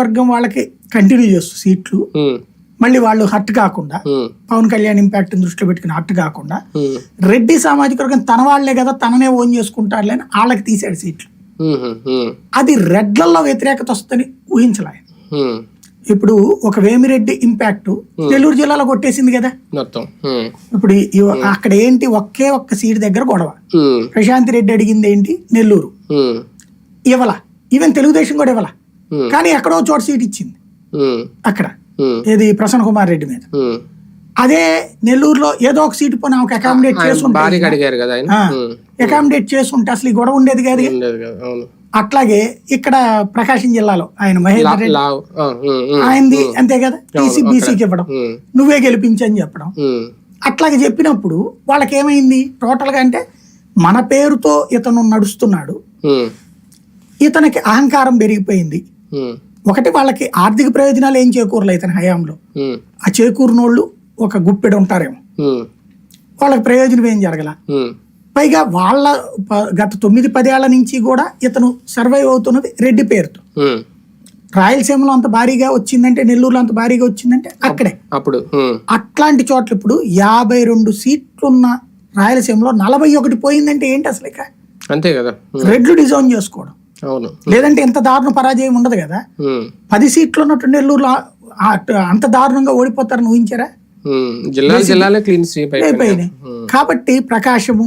వర్గం వాళ్ళకి కంటిన్యూ చేస్తూ సీట్లు. మళ్ళీ వాళ్ళు హర్ట్ కాకుండా పవన్ కళ్యాణ్ ఇంపాక్ట్ దృష్టిలో పెట్టుకుని హర్ట్ కాకుండా రెడ్డి సామాజిక వర్గం తన వాళ్ళే కదా తననే ఓన్ చేసుకుంటారులే అని వాళ్ళకి తీసాడు సీట్లు. అది రెడ్లలో వ్యతిరేకత వస్తుందని ఊహించలే ఇప్పుడు ఒక వేమిరెడ్డి ఇంపాక్ట్ నెల్లూరు జిల్లాలో కొట్టేసింది కదా. ఇప్పుడు అక్కడ ఏంటి ఒకే ఒక్క సీట్ దగ్గర గొడవ. ప్రశాంత్ రెడ్డి అడిగింది ఏంటి? నెల్లూరు. ఇవ్వల. ఈవెన్ తెలుగుదేశం కూడా ఇవ్వల. కానీ ఎక్కడో చోట సీట్ ఇచ్చింది. ఉమ్, అక్కడ. ఉమ్, ఏది ప్రసన్న కుమార్ రెడ్డి మీద. అదే నెల్లూరులో ఏదో ఒక సీటు పోనీ ఒక అకామిడేట్ ఉమ్, అకామిడేట్ చేసుంటే అసలు ఈ గొడవ ఉండేది కాదు అట్లాగే ఇక్కడ ప్రకాశం జిల్లాలో ఆయన మహేందర్ రెడ్డి ఆయనది అంతే కదా? టీసీ. బీసీకి ఇవ్వడం. నువ్వే గెలిపించని చెప్పడం. అట్లాగే చెప్పినప్పుడు వాళ్ళకి ఏమైంది టోటల్గా అంటే మన పేరుతో ఇతను నడుస్తున్నాడు. ఇతనికి అహంకారం పెరిగిపోయింది. ఒకటి వాళ్ళకి ఆర్థిక ప్రయోజనాలు ఏం చేకూరలే ఇతని హయాంలో. ఆ చేకూరినోళ్ళు ఒక గుప్పెడు ఉంటారేమో. వాళ్ళకి ప్రయోజనం ఏం జరగల? పైగా వాళ్ళ గత తొమ్మిది పదేళ్ళ నుంచి కూడా ఇతను సర్వైవ్ అవుతున్నది రెడ్డి పేరుతో. రాయలసీమలో అంత భారీగా వచ్చిందంటే నెల్లూరులో అంత భారీగా వచ్చిందంటే అక్కడే. అప్పుడు అట్లాంటి చోట్ల ఇప్పుడు యాభై రెండు సీట్లున్న రాయలసీమలో నలభై ఒకటి పోయిందంటే ఏంటి అసలు ఇక? అంతే కదా. రెడ్లు డిజైన్ చేసుకోవడం. అవును. లేదంటే ఎంత దారుణ పరాజయం ఉండదు కదా? పది సీట్లు ఉన్నట్టు నెల్లూరులో అంత దారుణంగా ఓడిపోతారని ఊహించారా? ఉమ్. జిల్లాలు క్లీన్ స్వీప్ అయిపోయినాయి. కాబట్టి ప్రకాశము